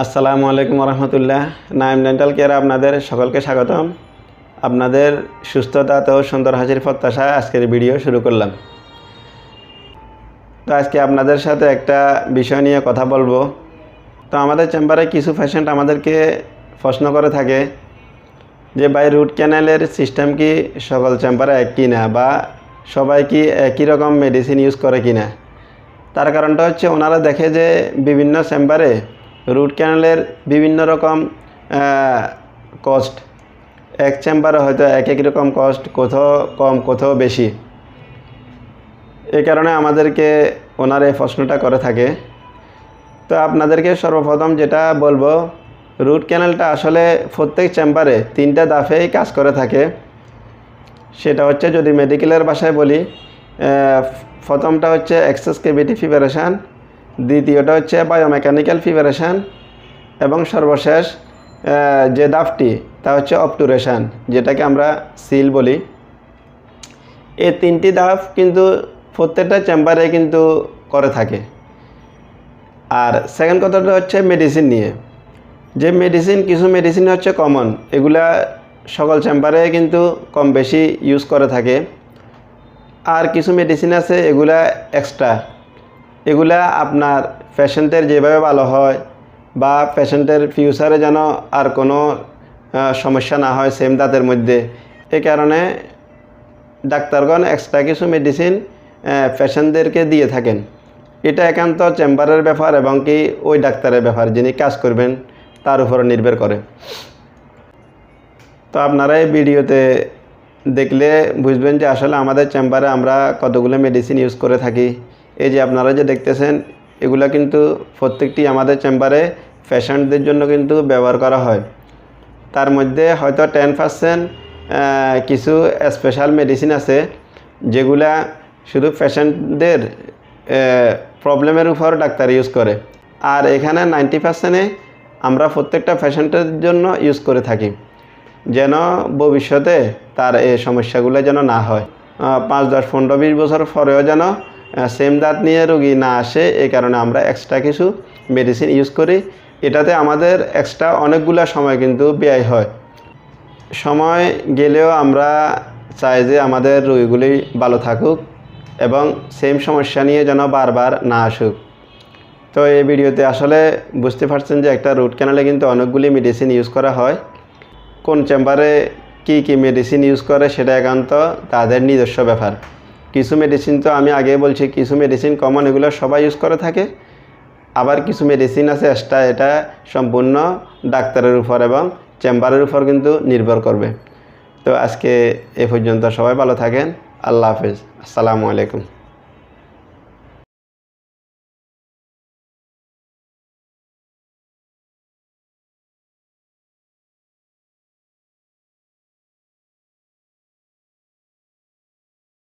আসসালামু আলাইকুম রহমতুল্লাহ Naim dental care আপনাদের সকলকে স্বাগতম। আপনাদের সুস্থতা তো সুন্দর হাজির প্রত্যাশায় আজকের ভিডিও শুরু করলাম। তো আজকে আপনাদের সাথে একটা বিষয় নিয়ে কথা বলব। তো আমাদের চেম্বারে কিছু পেশেন্ট আমাদেরকে প্রশ্ন করে থাকে যে বাই রুট ক্যানেলের সিস্টেম কি সকল চেম্বারে এক কিনা বা সবাই কি একই রকম মেডিসিন ইউজ করে কিনা? তার কারণটা হচ্ছে, ওনারা দেখে যে বিভিন্ন চেম্বারে রুট ক্যানেলের বিভিন্ন রকম কস্ট এক চেম্বারে হয়তো এক এক রকম কস্ট কোথাও কম, কোথাও বেশি। এ কারণে আমাদেরকে ওনার এই প্রশ্নটা করে থাকে। তো আপনাদেরকে সর্বপ্রথম যেটা বলব, রুট ক্যানেলটা আসলে প্রত্যেক চেম্বারে তিনটা দাফেই কাজ করে থাকে। সেটা হচ্ছে যদি মেডিকেলের ভাষায় বলি প্রথমটা হচ্ছে এক্সেস কেভিটি ফিভারেশান দ্বিতীয়টা হচ্ছে বায়োমেকানিক্যাল ফিভারেশান এবং সর্বশেষ যে দাফটি তা হচ্ছে অপটুরেশান যেটাকে আমরা সিল বলি। এই তিনটি দাফ কিন্তু প্রত্যেকটা চেম্বারে কিন্তু করে থাকে। আর সেকেন্ড কথাটা হচ্ছে মেডিসিন নিয়ে। যে মেডিসিন কিছু মেডিসিন হচ্ছে কমন এগুলা সকল চেম্বারে কিন্তু কম বেশি ইউজ করে থাকে। আর কিছু মেডিসিন আছে, এগুলা এক্সট্রা এগুলা আপনার পেশেন্টের যেভাবে ভালো হয় বা পেশেন্টের ফিউচারে যেন আর কোনো সমস্যা না হয় সেম দাঁতের মধ্যে। এ কারণে ডাক্তারগণ এক্সট্রা কিছু মেডিসিন পেশেন্টদেরকে দিয়ে থাকেন। এটা একান্ত চেম্বারের ব্যাপার এবং কি ওই ডাক্তারের ব্যাপার যিনি কাজ করবেন, তার উপর নির্ভর করে। তো আপনারা এই ভিডিওতে দেখলে বুঝবেন যে আসলে আমাদের চেম্বারে আমরা কতগুলো মেডিসিন ইউজ করে থাকি। এই যে আপনারা যে দেখতেছেন, এগুলা কিন্তু প্রত্যেকটি আমাদের চেম্বারে পেশেন্টদের জন্য কিন্তু ব্যবহার করা হয়। তার মধ্যে হয়তো টেন পার্সেন্ট কিছু স্পেশাল মেডিসিন আছে, যেগুলা শুধু পেশেন্টদের প্রবলেমের উপর ডাক্তার ইউজ করে। আর এখানে নাইনটি পার্সেন্টে আমরা প্রত্যেকটা পেশেন্টের জন্য ইউজ করে থাকি, যেন ভবিষ্যতে তার এই সমস্যাগুলো যেন না হয়। পাঁচ, দশ, পনেরো, বিশ বছর পরেও যেন সেম দাঁত নিয়ে রোগী না আসে, এই কারণে আমরা এক্সট্রা কিছু মেডিসিন ইউজ করি। এটাতে আমাদের এক্সট্রা অনেকগুলো সময় কিন্তু ব্যয় হয়। সময় গেলেও আমরা চাই যে আমাদের রোগীগুলি ভালো থাকুক এবং সেম সমস্যা নিয়ে যেন বারবার না আসুক। তো এই ভিডিওতে আসলে বুঝতে পারছেন যে একটা রুট ক্যানেলে কিন্তু অনেকগুলি মেডিসিন ইউজ করা হয়। কোন চেম্বারে কি কি মেডিসিন ইউজ করে সেটা একান্ত তাদের নিজস্ব ব্যাপার। কিছু মেডিসিন তো আমি আগে বলছি, কিছু মেডিসিন কমন এগুলো সবাই ইউজ করে থাকে। আবার কিছু মেডিসিন আছে এক্সট্রা এটা সম্পূর্ণ ডাক্তারের উপর এবং চেম্বারের উপর কিন্তু নির্ভর করবে। তো আজকে এ পর্যন্ত সবাই ভালো থাকেন, আল্লাহ হাফেজ, আসসালামু আলাইকুম।